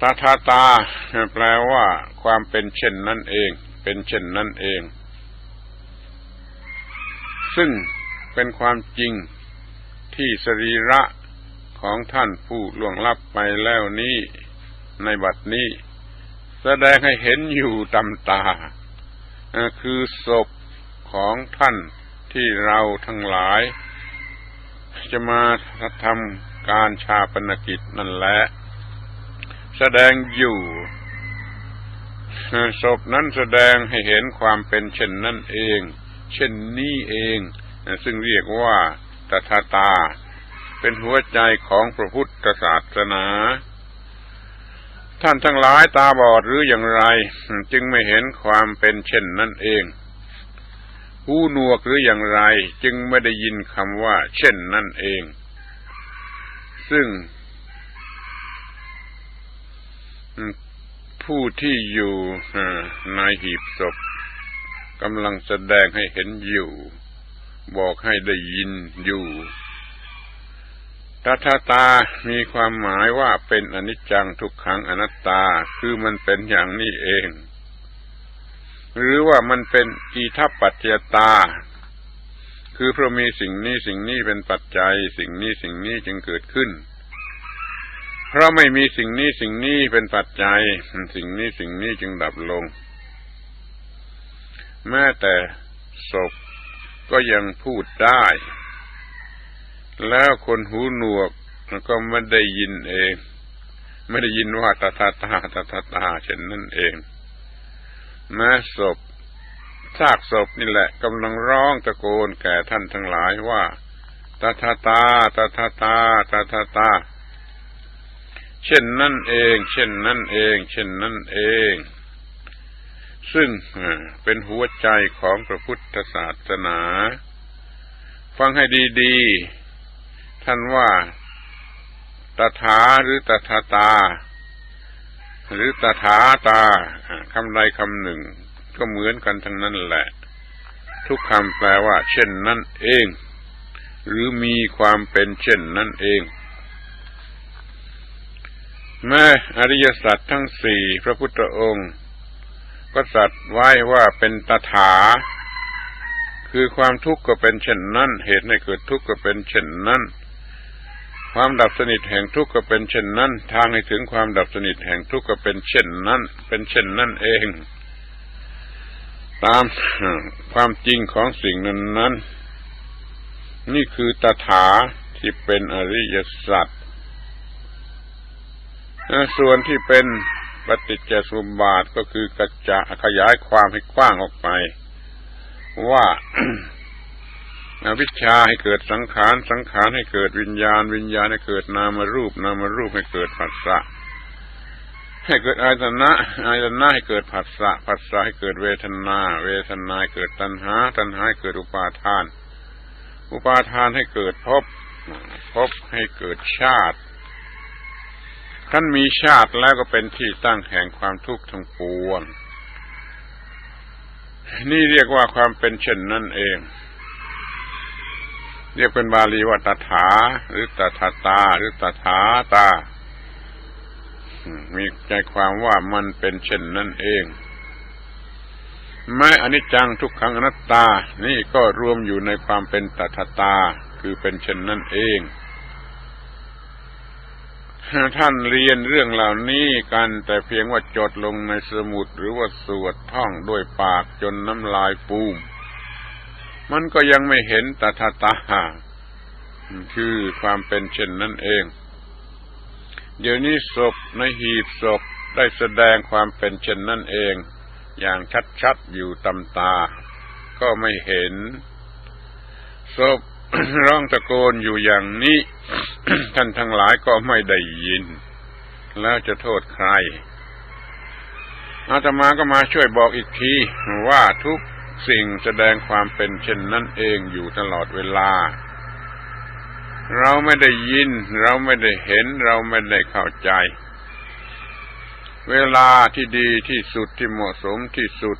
ตาทาตาแปลว่า ความเป็นเช่นนั่นเอง เป็นเช่นนั่นเอง ซึ่งเป็นความจริงที่สรีระของท่านผู้ล่วงลับไปแล้วนี้ ในบัดนี้ แสดงให้เห็นอยู่ตำตา คือศพของท่านที่เราทั้งหลาย จะมาทำการชาปนกิจนั่นแหละ แสดงอยู่ศพนั้นแสดงให้เห็นความเป็นเช่นนั่นเอง เช่นนี้เอง ซึ่งเรียกว่าตถาตา เป็นหัวใจของพระพุทธศาสนา ท่านทั้งหลายตาบอดหรืออย่างไร จึงไม่เห็นความเป็นเช่นนั่นเองหูหนวกหรืออย่างไร จึงไม่ได้ยินคำว่า เช่นนั่นเอง ซึ่ง ผู้ที่อยู่ในหีบศพกำลังแสดงให้เห็นอยู่ บอกให้ได้ยินอยู่ตาตาตามีความหมายว่าเป็นอนิจจังทุกขังอนัตตาคือมันเป็นอย่างนี้เอง หรือว่ามันเป็นอีทัปปัจจตา คือเพราะมีสิ่งนี้สิ่งนี้เป็นปัจจัย สิ่งนี้สิ่งนี้จึงเกิดขึ้น เพราะไม่มีสิ่งนี้สิ่งนี้เป็นปัจจัย สิ่งนี้สิ่งนี้จึงดับลง แม้แต่ศพก็ยังพูดได้ แล้วคนหูหนวกก็ไม่ได้ยินเอง ไม่ได้ยินว่าตาตาตาตาตาตาเช่นนั่นเองแม้ศพซากศพนี่แหละกำลังร้องตะโกนแก่ท่านทั้งหลายว่าตาตาตาตาตาตาตาตาตา เช่นนั่นเอง เช่นนั่นเอง เช่นนั่นเอง ซึ่งเป็นหัวใจของพระพุทธศาสนา ฟังให้ดีๆ ท่านว่าตถาหรือตถาตา หรือตถาตาคำใดคำหนึ่ง ก็เหมือนกันทั้งนั้นแหละ ทุกคำแปลว่า เช่นนั่นเอง หรือมีความเป็นเช่นนั่นเอง แม้อริยสัจทั้งสี่พระพุทธองค์ ก็สัตว์ไว้ว่าเป็นตถา คือความทุกข์ก็เป็นเช่นนั้น เหตุให้เกิดทุกข์ก็เป็นเช่นนั้น ความดับสนิทแห่งทุกข์ก็เป็นเช่นนั้น ทางให้ถึงความดับสนิทแห่งทุกข์ก็เป็นเช่นนั้น เป็นเช่นนั้นเอง ตามความจริงของสิ่งนั้นนั้นนี่คือตถาที่เป็นอริยสัจ ส่วนที่เป็นปฏิจจสมบาทก็คือกระจะขยายความให้กว้างออกไป ว่าวิชาให้เกิดสังขารสังขารให้เกิดวิญญาณ วิญญาณให้เกิดนามรูป นามรูปให้เกิดผัสสะให้เกิดอายตนะอายตนะให้เกิดผัสสะผัสสะให้เกิดเวทนา เวทนาใหเกิดตัณหา ตัณหาให้เกิดอุปาทาน อุปาทานให้เกิดภพภพให้เกิดชาติ ท่านมีชาติแล้วก็เป็นที่ตั้งแห่งความทุกข์ทั้งปวง นี่เรียกว่าความเป็นเช่นนั่นเอง เรียกเป็นบาลีว่าตถา หรือตถาตา หรือตถาตา มีใจความว่ามันเป็นเช่นนั่นเองแม้อนิจจังทุกขังอนัตตา นี่ก็รวมอยู่ในความเป็นตถาตา คือเป็นเช่นนั่นเอง ท่านเรียนเรื่องเหล่านี้กันแต่เพียงว่าจดลงในสมุดหรือว่าสวดท่องด้วยปากจนน้ำลายปูม มันก็ยังไม่เห็นตถาตาคือความเป็นเช่นนั่นเอง เดี๋ยวนี้ศพในหีบศพได้แสดงความเป็นเช่นนั่นเอง อย่างชัดๆอยู่ตำตา ก็ไม่เห็นศพ ร้องตะโกนอยู่อย่างนี้ ท่านทั้งหลายก็ไม่ได้ยิน แล้วจะโทษใครอาตมาก็มาช่วยบอกอีกที ว่าทุกสิ่งแสดงความเป็นเช่นนั้นเองอยู่ตลอดเวลา เราไม่ได้ยิน เราไม่ได้เห็น เราไม่ได้เข้าใจ เวลาที่ดีที่สุดที่เหมาะสมที่สุด